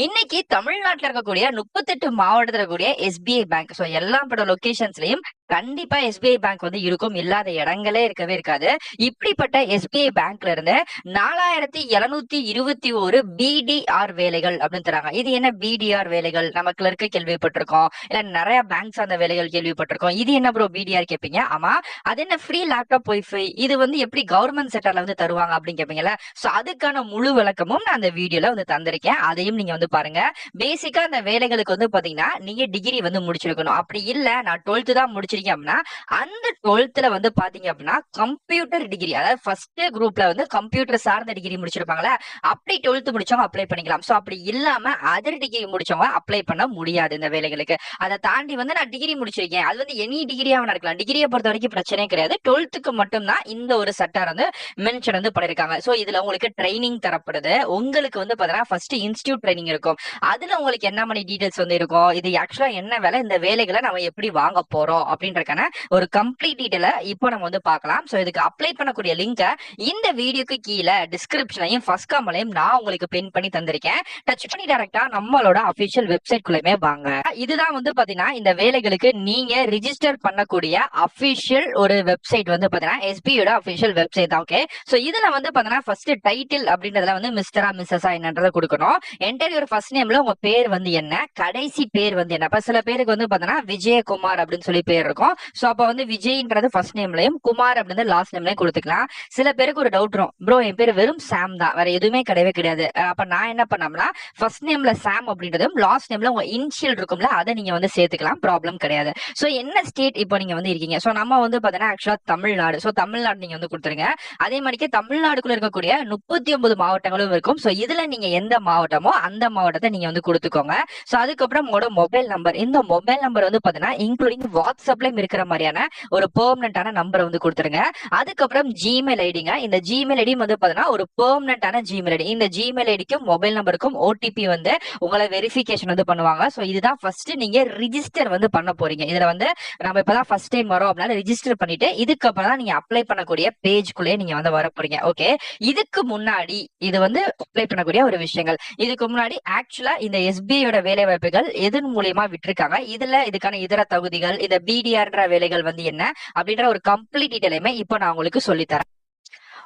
இன்னைக்கு தமிழ்நாட்டுல இருக்கக்கூடிய முப்பத்தெட்டு மாவட்டத்தில் இருக்கக்கூடிய எஸ்பிஐ பேங்க் சோ எல்லா பட லொகேஷன்ஸ்லயும் கண்டிப்பா எஸ்பிஐ பேங்க் வந்து இருக்கும். இல்லாத இடங்களே இருக்கவே இருக்காது. இப்படிப்பட்ட எஸ்பிஐ பேங்க்ல இருந்து நாலாயிரத்தி எழுநூத்தி இருபத்தி ஒரு பிடிஆர் வேலைகள் அப்படின்னு தராங்க. இது என்ன பிடிஆர் வேலைகள்? நம்ம கிளர்க்கு கேள்விப்பட்டிருக்கோம். இல்ல நிறைய பேங்க் சார்ந்த வேலைகள் கேள்விப்பட்டிருக்கோம். இது என்ன ப்ரோ பிடிஆர் கேட்பீங்க ஆமா. அது என்ன ஃப்ரீ லேப்டாப் ஒய்ஃபை இது வந்து எப்படி கவர்மெண்ட் செக்டர்ல வந்து தருவாங்க அப்படின்னு கேட்பீங்கல்ல சோ அதுக்கான முழு விளக்கமும் நான் அந்த வீடியோல வந்து தந்திருக்கேன். அதையும் நீங்க வந்து பாருங்க. பேசிக்கா அந்த வேலைகளுக்கு வந்து பாத்தீங்கன்னா நீங்க டிகிரி வந்து முடிச்சிருக்கணும். அப்படி இல்ல நான் டுவெல்த் தான் முடிச்சிருக்கேன். அப்படின்னா அந்த டுவெல்த்ல வந்து பாத்தீங்க அப்படின்னா கம்ப்யூட்டர் டிகிரி அதாவது ஃபர்ஸ்ட் குரூப்ல வந்து கம்ப்யூட்டர் சார்ந்த டிகிரி முடிச்சிருப்பாங்களா அப்படி டுவெல்த் முடிச்சவங்க அப்ளை பண்ணிக்கலாம். சோ அப்படி இல்லாம அதர் டிகிரி முடிச்சவங்க அப்ளை பண்ண முடியாது இந்த வேலைகளுக்கு. அதை தாண்டி வந்து நான் டிகிரி முடிச்சிருக்கேன். அது வந்து எனி டிகிரியாவும் நடக்கலாம். டிகிரியை பொறுத்த வரைக்கும் பிரச்சனையே கிடையாது. டுவெல்த்துக்கு மட்டும்தான் இந்த ஒரு சட்டம் வந்து மென்ஷன் வந்து பண்ணிருக்காங்க. சோ இதுல உங்களுக்கு ட்ரைனிங் தரப்படுது. உங்களுக்கு வந்து பாத்தீங்கன்னா ஃபர்ஸ்ட் இன்ஸ்டியூட் ட்ரைனிங் இருக்கும். அதுல உங்களுக்கு என்ன மாதிரி டீடைல்ஸ் வந்து இருக்கும்? இது ஆக்சுவலா என்ன வேலை? இந்த வேலைகளை நம்ம எப்படி வாங்க போறோம்? அப்படின்னு அப்படின்றக்கான ஒரு கம்ப்ளீட் டீடைல இப்போ நம்ம வந்து பார்க்கலாம். சோ இதுக்கு அப்ளை பண்ணக்கூடிய லிங்கை இந்த வீடியோக்கு கீழே டிஸ்கிரிப்ஷனையும் ஃபர்ஸ்ட் காமலையும் நான் உங்களுக்கு பின் பண்ணி தந்திருக்கேன். டச் பண்ணி டேரக்டா நம்மளோட அபிஷியல் வெப்சைட் குள்ளயுமே வாங்க. இதுதான் வந்து பாத்தீங்கன்னா இந்த வேலைகளுக்கு நீங்க ரிஜிஸ்டர் பண்ணக்கூடிய அபிஷியல் ஒரு வெப்சைட் வந்து பாத்தீங்கன்னா எஸ்பியோட அபிஷியல் வெப்சைட் தான் ஓகே சோ இதுல வந்து பாத்தீங்கன்னா ஃபர்ஸ்ட் டைட்டில் அப்படின்றதுல வந்து மிஸ்டரா மிஸ்ஸஸா என்னன்றதை கொடுக்கணும். என்டர் ஃபர்ஸ்ட் நேம்ல உங்க பேர் வந்து என்ன? கடைசி பேர் வந்து என்ன? சில பேருக்கு வந்து பாத்தீங்கன்னா விஜயகுமார் அப்படின்னு சொல்லி பேர் இருக்கும். ஸோ அப்ப வந்து விஜய்ன்றது ஃபர்ஸ்ட் நேம்லயும் குமார் அப்படின்றது லாஸ்ட் நேம்லயும் கொடுத்துக்கலாம். சில பேருக்கு ஒரு டவுட் வரும். ப்ரோ என் பேர் வெறும் சாம் தான். வேற எதுவுமே கிடையவே கிடையாது. அப்ப நான் என்ன பண்ணோம்னா ஃபர்ஸ்ட் நேம்ல சாம் அப்படின்றதும் லாஸ்ட் நேம்ல உங்க இனிஷியல் இருக்கும்ல அதை நீங்க வந்து சேர்த்துக்கலாம். ப்ராப்ளம் கிடையாது. ஸோ என்ன ஸ்டேட் இப்போ நீங்க வந்து இருக்கீங்க? சோ நம்ம வந்து பாத்தீங்கன்னா ஆக்சுவலா தமிழ்நாடு. சோ தமிழ்நாடு நீங்க வந்து கொடுத்துருங்க. அதே மாதிரிக்கு தமிழ்நாடுக்குள்ள இருக்கக்கூடிய முப்பத்தி ஒன்பது மாவட்டங்களும் இருக்கும். சோ இதுல நீங்க எந்த மாவட்டமோ அந்த மாவட்டத்தை நீங்க வந்து கொடுத்துக்கோங்க. சோ அதுக்கப்புறம் உங்களோட மொபைல் நம்பர் இந்த மொபைல் நம்பர் வந்து பாத்தீங்கன்னா இன்க்ளூடிங் வாட்ஸ்அப் ப்ராப்ளம் இருக்கிற மாதிரியான ஒரு பெர்மனண்டான நம்பரை வந்து கொடுத்துருங்க அதுக்கப்புறம் ஜிமெயில் ஐடிங்க. இந்த ஜிமெயில் ஐடி வந்து பாத்தீங்கன்னா ஒரு பெர்மனண்டான ஜிமெயில் ஐடி. இந்த ஜிமெயில் ஐடிக்கும் மொபைல் நம்பருக்கும் ஓடிபி வந்து உங்களை வெரிஃபிகேஷன் வந்து பண்ணுவாங்க. சோ இதுதான் ஃபர்ஸ்ட் நீங்க ரிஜிஸ்டர் வந்து பண்ண போறீங்க. இதுல வந்து நம்ம இப்பதான் ஃபர்ஸ்ட் டைம் வரோம் அப்படின்னா ரிஜிஸ்டர் பண்ணிட்டு இதுக்கப்புறம் தான் நீங்க அப்ளை பண்ணக்கூடிய பேஜ்குள்ளே நீங்க வந்து வர போறீங்க. ஓகே இதுக்கு முன்னாடி இது வந்து அப்ளை பண்ணக்கூடிய ஒரு விஷயங்கள். இதுக்கு முன்னாடி ஆக்சுவலா இந்த எஸ்பிஐயோட வேலை வாய்ப்புகள் எதன் மூலியமா விட்டுருக்காங்க? இதுல இதுக்கான இதர தகுதிகள் இந்த பிடி பிடிஆர்ன்ற வேலைகள் வந்து என்ன? அப்படின்ற ஒரு கம்ப்ளீட் டீட்டெயிலுமே இப்போ நான் உங்களுக்கு சொல்லித்தரேன்.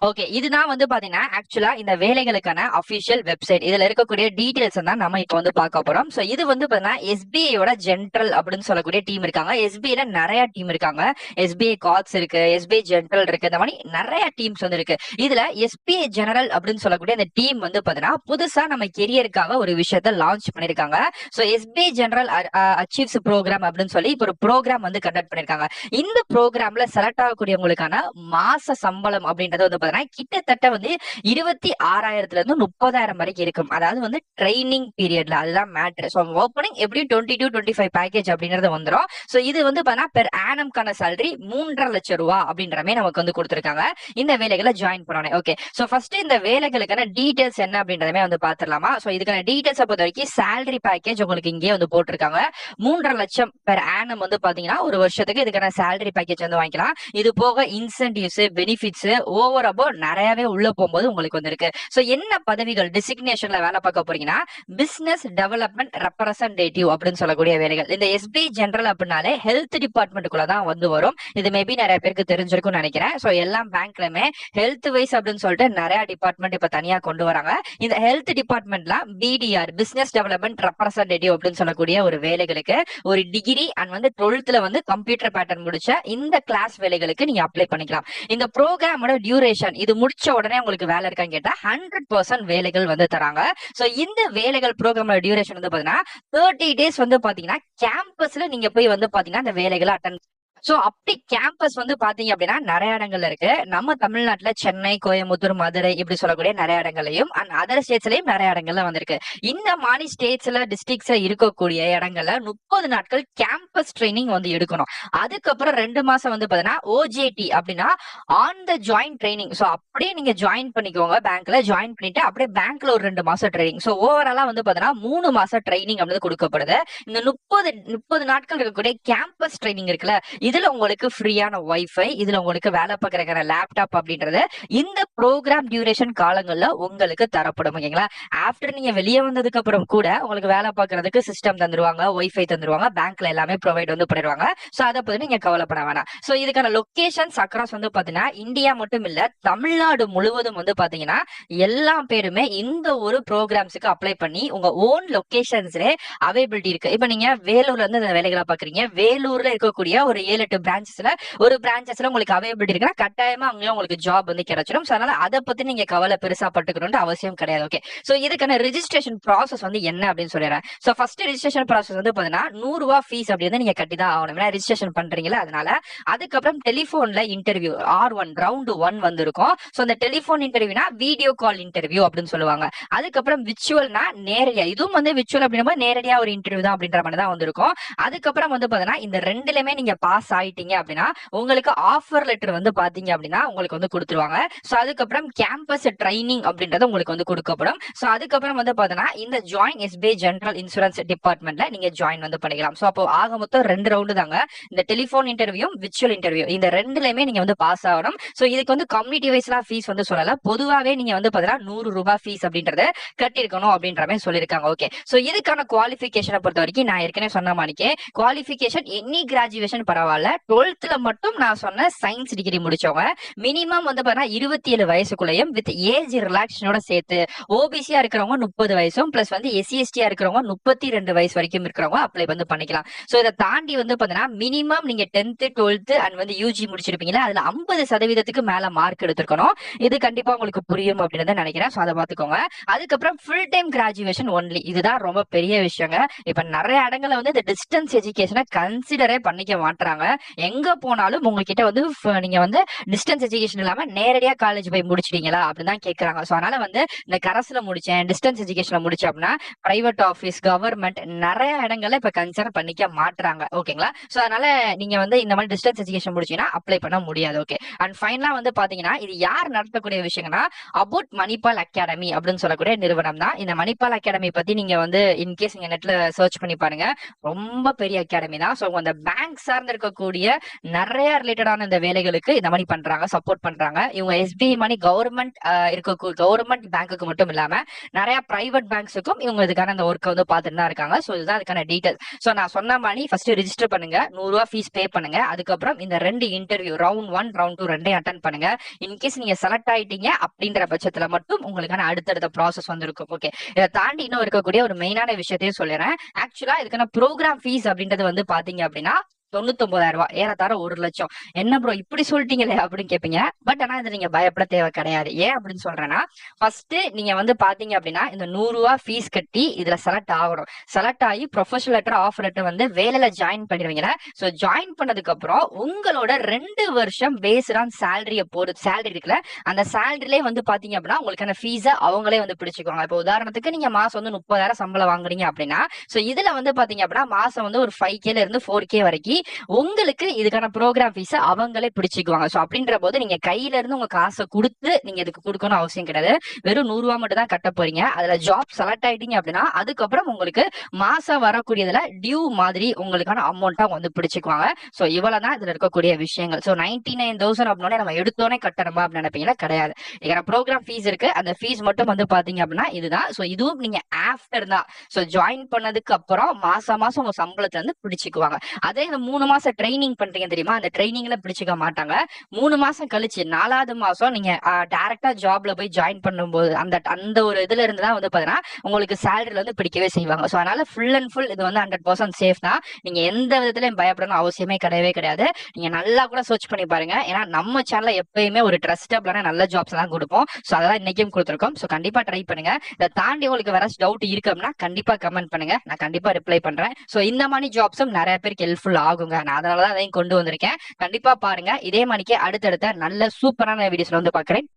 ஓகே இதுதான் வந்து பாத்தீங்கன்னா ஆக்சுவலா இந்த வேலைகளுக்கான அபிஷியல் வெப்சைட் இதுல இருக்கக்கூடிய டீடைல்ஸ் தான் நம்ம இப்போ வந்து பார்க்க போறோம். சோ இது வந்து பாத்தீங்கன்னா எஸ்பிஐயோட ஜென்ரல் அப்படின்னு சொல்லக்கூடிய டீம் இருக்காங்க. எஸ்பிஐல நிறைய டீம் இருக்காங்க. எஸ்பிஐ கார்ட்ஸ் இருக்கு எஸ்பிஐ ஜென்ரல் இருக்கு இந்த மாதிரி நிறைய டீம்ஸ் வந்து இருக்கு. இதுல எஸ்பிஐ ஜெனரல் அப்படின்னு சொல்லக்கூடிய இந்த டீம் வந்து பாத்தீங்கன்னா புதுசா நம்ம கெரியருக்காக ஒரு விஷயத்த லான்ச் பண்ணிருக்காங்க. So SBI general achieves program அப்படின்னு சொல்லி இப்போ ஒரு ப்ரோக்ராம் வந்து கண்டக்ட் பண்ணிருக்காங்க. இந்த ப்ரோக்ராம்ல செலக்ட் ஆகக்கூடியவங்களுக்கான மாச சம்பளம் அப்படின்றது வந்து பாத்தீங்கன்னா கிட்டத்தட்ட வந்து இருபத்தி ஆறாயிரத்துல இருந்து முப்பதாயிரம் வரைக்கும் இருக்கும். அதாவது வந்து ட்ரைனிங் பீரியட்ல அதுதான் மேட்ரு ஸோ ஓப்பனிங் எப்படியும் twenty two twenty five package அப்படின்றது வந்துடும் ஸோ இது வந்து பாத்தீங்கன்னா பெர் ஆனம்கான சேலரி மூன்றரை லட்சம் ரூபா அப்படின்றமே நமக்கு வந்து கொடுத்துருக்காங்க. இந்த வேலைகளை ஜாயின் பண்ணணும் ஓகே ஸோ ஃபர்ஸ்ட் இந்த வேலைகளுக்கான டீட்டெயில்ஸ் என்ன அப்படின்றதுமே வந்து பாத்துடலாமா? ஸோ இதுக்கான டீட்டெயில்ஸை பொறுத்த வரைக்கும் சேலரி பேக்கேஜ் உங்களுக்கு இங்கே வந்து போட்டிருக்காங்க. மூன்றரை லட்சம் பெர் ஆனம் வந்து பாத்தீங்கன்னா ஒரு வருஷத்துக்கு இதுக்கான சேலரி பேக்கேஜ் வந்து வாங்கிக்கலாம். இது போக இன்சென்டிவ்ஸ் பெனிஃபிட்ஸ் ஓவர் அப்போ நிறையவே உள்ள போகும்போது உங்களுக்கு வந்திருக்கு. ஸோ என்ன பதவிகள் டிசிக்னேஷன்ல வேலை பார்க்க போறீங்கன்னா பிசினஸ் டெவலப்மெண்ட் ரெப்ரசன்டேட்டிவ் அப்படின்னு சொல்லக்கூடிய வேலைகள். இந்த எஸ்பி ஜெனரல் அப்படின்னாலே ஹெல்த் டிபார்ட்மெண்ட்டுக்குள்ள தான் வந்து வரும். இது மேபி நிறைய பேருக்கு தெரிஞ்சிருக்கும்னு நினைக்கிறேன். ஸோ எல்லாம் பேங்க்லயுமே ஹெல்த் வைஸ் அப்படின்னு சொல்லிட்டு நிறைய டிபார்ட்மெண்ட் இப்ப தனியா கொண்டு வராங்க. இந்த ஹெல்த் டிபார்ட்மெண்ட்ல பிடிஆர் பிசினஸ் டெவலப்மெண்ட் ரெப்ரசன்டேட்டிவ் அப்படின்னு சொல்லக்கூடிய ஒரு வேலைகளுக்கு ஒரு டிகிரி அண்ட் வந்து டுவெல்த்ல வந்து கம்ப்யூட்டர் பேட்டர்ன் முடிச்ச இந்த கிளாஸ் வேலைகளுக்கு நீங்க அப்ளை பண்ணிக்கலாம். இந்த ப்ரோக்ராமோட டியூரேஷன் இது முடிச்ச உடனே உங்களுக்கு வேலை இருக்கான்னு கேட்டா ஹண்ட்ரட் பர்சன்ட் வேலைகள் வந்து தராங்க. சோ இந்த வேலைகள் ப்ரோக்ராமோட டியூரேஷன் வந்து பாத்தீங்கன்னா தேர்ட்டி டேஸ் வந்து பாத்தீங்கன்னா கேம்பஸ்ல நீங்க போய் வந்து பாத்தீங்கன்னா அந்த வேலைகளை அட்டன் சோ அப்படி கேம்பஸ் வந்து பாத்தீங்க அப்படின்னா நிறைய இடங்கள்ல இருக்கு. நம்ம தமிழ்நாட்டுல சென்னை கோயம்புத்தூர் மதுரை இப்படி சொல்லக்கூடிய நிறைய இடங்களையும் அண்ட் அதர் ஸ்டேட்ஸ்லயும் நிறைய இடங்கள்ல வந்திருக்கு. இந்த மாதிரி ஸ்டேட்ஸ்ல டிஸ்ட்ரிக்ட்ஸ்ல இருக்கக்கூடிய இடங்கள்ல முப்பது நாட்கள் கேம்பஸ் ட்ரைனிங் வந்து எடுக்கணும். அதுக்கப்புறம் ரெண்டு மாசம் வந்து பாத்தீங்கன்னா ஓஜேடி அப்படின்னா on the join training so அப்படியே நீங்க ஜாயின் பண்ணிக்கோங்க பேங்க்ல ஜாயின் பண்ணிட்டு அப்படியே பேங்க்ல ஒரு ரெண்டு மாசம் ட்ரைனிங் சோ ஓவராலா வந்து பாத்தீங்கன்னா மூணு மாசம் ட்ரைனிங் அப்படின்னு கொடுக்கப்படுது. இந்த முப்பது முப்பது நாட்கள் இருக்கக்கூடிய கேம்பஸ் ட்ரைனிங் இருக்குல்ல இதுல உங்களுக்கு ஃப்ரீயான ஒய்ஃபை இதுல உங்களுக்கு வேலை பார்க்கறக்கான லேப்டாப் அப்படின்றது இந்த ப்ரோக்ராம் டியூரேஷன் காலங்கள்ல உங்களுக்கு தரப்படும் ஓகேங்களா? ஆஃப்டர் நீங்க வெளியே வந்ததுக்கு அப்புறம் கூட உங்களுக்கு வேலை பார்க்கறதுக்கு சிஸ்டம் தந்துருவாங்க ஒய்ஃபை தந்துருவாங்க பேங்க்ல எல்லாமே ப்ரொவைட் வந்து பண்ணிடுவாங்க. சோ அதை பத்தி நீங்க கவலைப்பட வேணாம். சோ இதுக்கான லொகேஷன்ஸ் அக்ராஸ் வந்து பாத்தீங்கன்னா இந்தியா மட்டும் இல்ல தமிழ்நாடு முழுவதும் வந்து பாத்தீங்கன்னா எல்லா பேருமே இந்த ஒரு ப்ரோக்ராம்ஸுக்கு அப்ளை பண்ணி உங்க ஓன் லொகேஷன்ஸ்ல அவைபிலிட்டி இருக்கு. இப்ப நீங்க வேலூர்ல இருந்து வேலைகளை பாக்குறீங்க வேலூர்ல இருக்கக்கூடிய ஒரு ஏழு எட்டு பிரான்ச்சஸ்ல ஒரு பிரான்ச்சஸ்ல உங்களுக்கு அவைபிலிட்டி இருக்குன்னா கட்டாயமா அங்கேயும் உங்களுக்கு ஜாப் வந்து கிடைச்சிடும் ஸோ அதனால அதை பத்தி நீங்க கவலை பெருசா பட்டுக்கணும்னு அவசியம் கிடையாது. ஓகே ஸோ இதுக்கான ரிஜிஸ்ட்ரேஷன் ப்ராசஸ் வந்து என்ன அப்படின்னு சொல்லிடுறேன். சோ ஃபர்ஸ்ட் ரிஜிஸ்ட்ரேஷன் ப்ராசஸ் வந்து பாத்தீங்கன்னா நூறு ரூபா ஃபீஸ் அப்படின்னு வந்து நீங்க கட்டி தான் ஆகணும். ஏன்னா பண்றீங்களா அதனால அதுக்கப்புறம் டெலிபோன்ல interview R one round one வந்திருக்கும். ஸோ அந்த டெலிபோன் இன்டர்வியூனா வீடியோ கால் இன்டர்வியூ அப்படின்னு சொல்லுவாங்க. அதுக்கப்புறம் விச்சுவல்னா நேரடியா இதுவும் வந்து விச்சுவல் அப்படின்னா நேரடியா ஒரு இன்டர்வியூ தான் அப்படின்ற மாதிரி தான் வந்திருக்கும். அதுக்கப்புறம் வந்து பாத்தீங்கன்னா இந்த ரெண்டுலயுமே நீங்க பாஸ் ஆயிட்டீங்க அப்படின்னா உங்களுக்கு ஆஃபர் லெட்டர் வந்து பாத்தீங்க அப்படின்னா உங்களுக்கு வந்து கொடுத்துருவாங்க. சோ அதுக்கப்புறம் கேம்பஸ் ட்ரைனிங் அப்படின்றது உங்களுக்கு வந்து கொடுக்கப்படும். சோ அதுக்கப்புறம் வந்து பாத்தீங்கன்னா இந்த ஜாயின் எஸ்பிஐ ஜெனரல் இன்சூரன்ஸ் டிபார்ட்மெண்ட்ல நீங்க ஜாயின் வந்து பண்ணிக்கலாம். சோ அப்போ ஆக மொத்தம் ரெண்டு ரவுண்டு தாங்க. இந்த டெலிபோன் இன்டர்வியூ விச்சுவல் இன்டர்வியூ இந்த ரெண்டுலயுமே நீங்க வந்து பாஸ் ஆகணும். சோ இதுக்கு வந்து கம்யூனிட்டி வைஸ்லாம் ஃபீஸ் வந்து சொல்லல. பொதுவாகவே நீங்க வந்து பாத்தீங்கன்னா நூறு ரூபாய் ஃபீஸ் அப்படின்றத கட்டிருக்கணும் அப்படின்ற மாதிரி சொல்லியிருக்காங்க. ஓகே சோ இதுக்கான குவாலிஃபிகேஷனை பொறுத்த வரைக்கும் நான் ஏற்கனவே சொன்ன மாதிரிக்கே குவாலிஃபிகேஷன் எனி கிராஜுவேஷன் பரவாயில்ல. டுவெல்த்ல மட்டும் நான் சொன்ன சயின்ஸ் டிகிரி முடிச்சவங்க மினிமம் வந்து பாத்தீங்கன்னா இருபத்தி ஏழு வயசுக்குள்ளேயும் வித் ஏஜ் ரிலாக்ஷனோட சேர்த்து ஓபிசியா இருக்கிறவங்க முப்பது வயசும் பிளஸ் வந்து எஸ்சி எஸ்டியா இருக்கிறவங்க முப்பத்தி ரெண்டு வயசு வரைக்கும் இருக்கிறவங்க அப்ளை வந்து பண்ணிக்கலாம். சோ இதை தாண்டி வந்து பாத்தீங்கன்னா மினிமம் நீங்க டென்த் டுவெல்த் அண்ட் வந்து யூஜி முடிச்சிருப்பீங்களா அதுல ஐம்பது சதவீதத்துக்கு மேல மார்க் எடுத்திருக்கணும். இது கண்டிப்பா உங்களுக்கு புரியும் அப்படின்னு நினைக்கிறேன். சோ அதை பாத்துக்கோங்க அதுக்கப்புறம் ஃபுல் டைம் கிராஜுவேஷன் ஒன்லி இதுதான் ரொம்ப பெரிய விஷயங்க. இப்ப நிறைய இடங்கள்ல வந்து இந்த டிஸ்டன்ஸ் எஜுகேஷனை கன்சிடரே பண்ணிக்க மாட்டாங்க எங்க போனாலும் உங்ககிட்ட வந்து நீங்க வந்து டிஸ்டன்ஸ் எஜுகேஷன் இல்லாம நேரடியா காலேஜ் போய் முடிச்சிட்டீங்களா? அப்படின்னு தான் கேக்குறாங்க. சோ அதனால வந்து இந்த கரஸ்ல முடிச்சேன் டிஸ்டன்ஸ் எஜுகேஷன்ல முடிச்சேன் அப்படின்னா பிரைவேட் ஆஃபீஸ் கவர்மெண்ட் நிறைய இடங்கள்ல இப்ப கன்சிடர் பண்ணிக்க மாட்டுறாங்க ஓகேங்களா? சோ அதனால நீங்க வந்து இந்த மாதிரி டிஸ்டன்ஸ் எஜுகேஷன் முடிச்சீங்கன்னா அப்ளை பண்ண முடியாது. ஓகே அண்ட் ஃபைனலா வந்து பாத்தீங்கன்னா இது யார் நடத்தக்கூடிய விஷயம்னா அபவுட் மணிபால் அகாடமி அப்படின்னு சொல்லக்கூடிய நிறுவனம் தான். இந்த மணிபால் அகாடமி பத்தி நீங்க வந்து இன்கேஸ் நீங்க நெட்ல சர்ச் பண்ணி பாருங்க. ரொம்ப பெரிய அகாடமி தான். ஸோ அந்த பேங்க் சார்ந்து இருக்கக்கூடிய நிறைய ரிலேட்டடான இந்த வேலைகளுக்கு இந்த மாதிரி பண்றாங்க சப்போர்ட் பண்றாங்க. இவங்க எஸ்பிஐ மணி கவர்மெண்ட் இருக்க கவர்மெண்ட் பேங்க்குக்கு மட்டும் இல்லாம நிறைய பிரைவேட் பேங்க்ஸுக்கும் இவங்க இதுக்கான இந்த ஒர்க்கை வந்து பார்த்துட்டு தான் இருக்காங்க. ஸோ இதுதான் அதுக்கான டீடைல்ஸ் ஸோ நான் சொன்ன மாதிரி ஃபர்ஸ்ட் ரிஜிஸ்டர் பண்ணுங்க. நூறுரூவா ஃபீஸ் பே பண்ணுங்க. அதுக்கப்புறம் இந்த ரெண்டு interview round one round two ரெண்டையும் அட்டன் பண்ணுங்க. இன்கேஸ் நீங்க செலக்ட் ஆயிட்டீங்க அப்படின்ற பட்சத்துல மட்டும் உங்களுக்கான அடுத்தடுத்த ப்ராசஸ் வந்துருக்கும். ஓகே இதை தாண்டி இன்னும் இருக்கக்கூடிய ஒரு மெயினான விஷயத்தையும் சொல்லிடுறேன். ஆக்சுவலா இதுக்கான ப்ரோக்ராம் ஃபீஸ் அப்படின்றது வந்து பாத்தீங்க அப்படின்னா தொண்ணூத்தொன்பதாயிரம் ரூபாய். ஏறத்தாழ ஒரு லட்சம். என்ன ப்ரோ இப்படி சொல்லிட்டீங்களே அப்படின்னு கேட்பீங்க பட் ஆனா இது நீங்க பயப்பட தேவை கிடையாது. ஏன் அப்படின்னு சொல்றேன்னா ஃபர்ஸ்ட் நீங்க வந்து பாத்தீங்க அப்படின்னா இந்த நூறு ரூபா ஃபீஸ் கட்டி இதுல செலக்ட் ஆகணும். செலக்ட் ஆகி ப்ரொஃபஷனல் லெட்டர் ஆஃபர் லெட்டர் வந்து வேலையில ஜாயின் பண்ணிடுவீங்க ஸோ ஜாயின் பண்ணதுக்கு அப்புறம் உங்களோட ரெண்டு வருஷம் பேஸ்ட் ஆன் சேலரியை பொறுத்து சேலரி இருக்குல்ல அந்த சேலரியிலே வந்து பாத்தீங்க அப்படின்னா உங்களுக்கான ஃபீஸை அவங்களே வந்து பிடிச்சிக்குவாங்க. இப்போ உதாரணத்துக்கு நீங்க மாசம் வந்து முப்பதாயிரம் சம்பளம் வாங்குறீங்க அப்படின்னா ஸோ இதுல வந்து பாத்தீங்க அப்படின்னா மாசம் வந்து ஒரு ஃபைவ் கேல இருந்து ஃபோர் கே வரைக்கும் உங்களுக்கு இதுக்கான ப்ரோக்ராம் ஃபீஸ் அவங்களே பிடிச்சிக்குவாங்க. ஸோ அப்படின்ற போது நீங்க கையில இருந்து உங்க காசை கொடுத்து நீங்க இதுக்கு கொடுக்கணும் அவசியம் கிடையாது. வெறும் நூறு ரூபா மட்டும் தான் கட்ட போறீங்க. அதுல ஜாப் செலக்ட் ஆயிட்டீங்க அப்படின்னா அதுக்கப்புறம் உங்களுக்கு மாசம் வரக்கூடியதுல டியூ மாதிரி உங்களுக்கான அமௌண்ட்டா வந்து பிடிச்சிக்குவாங்க. சோ இவ்வளவுதான் இதுல இருக்கக்கூடிய விஷயங்கள். சோ நைன்டி நைன் தௌசண்ட் அப்படின்னா நம்ம எடுத்தோன்னே கட்டணுமா அப்படின்னு நினைப்பீங்கன்னா கிடையாது. இதுக்கான ப்ரோக்ராம் ஃபீஸ் இருக்கு. அந்த ஃபீஸ் மட்டும் வந்து பாத்தீங்க அப்படின்னா இதுதான். சோ இதுவும் நீங்க ஆஃப்டர் தான். சோ ஜாயின் பண்ணதுக்கு அப்புறம் மாசம் மாசம் உங்க சம்பளத்துல இருந்து பிடிச்சிக்குவாங்க. அதே இந்த மூணு மாசம் ட்ரைனிங் பண்றீங்க தெரியுமா? அந்த ட்ரைனிங்ல பிடிச்சிக்க மாட்டாங்க. மூணு மாசம் கழிச்சு நாலாவது மாசம் நீங்க டைரக்டா ஜாப்ல போய் ஜாயின் பண்ணும்போது அந்த அந்த ஒரு இதுல இருந்து தான் வந்து பாத்தீங்கன்னா உங்களுக்கு சேலரியில வந்து பிடிக்கவே செய்வாங்க. சோ அதனால ஃபுல் அண்ட் ஃபுல் இது வந்து ஹண்ட்ரட் பர்சன்ட் சேஃப் தான். நீங்க எந்த விதத்துலயும் பயப்படணும் அவசியமே கிடையவே கிடையாது. நீங்க நல்லா கூட சர்ச் பண்ணி பாருங்க. ஏன்னா நம்ம சேனல்ல எப்பயுமே ஒரு ட்ரஸ்டபிளான நல்ல ஜாப்ஸ் தான் கொடுப்போம். சோ அதெல்லாம் இன்னைக்கும் கொடுத்துருக்கோம். சோ கண்டிப்பா ட்ரை பண்ணுங்க. இதை தாண்டி உங்களுக்கு வேற டவுட் இருக்கு அப்படின்னா கண்டிப்பா கமெண்ட் பண்ணுங்க. நான் கண்டிப்பா ரிப்ளை பண்றேன். சோ இந்த மாதிரி ஜாப்ஸும் நிறைய பேருக்கு ஹெல்ப்ஃபுல் ஆகுங்க. நான் அதனாலதான் அதையும் கொண்டு வந்திருக்கேன். கண்டிப்பா பாருங்க. இதே மணிக்கு அடுத்தடுத்த நல்ல சூப்பரான வீடியோஸ்ல வந்து பாக்குறேன்.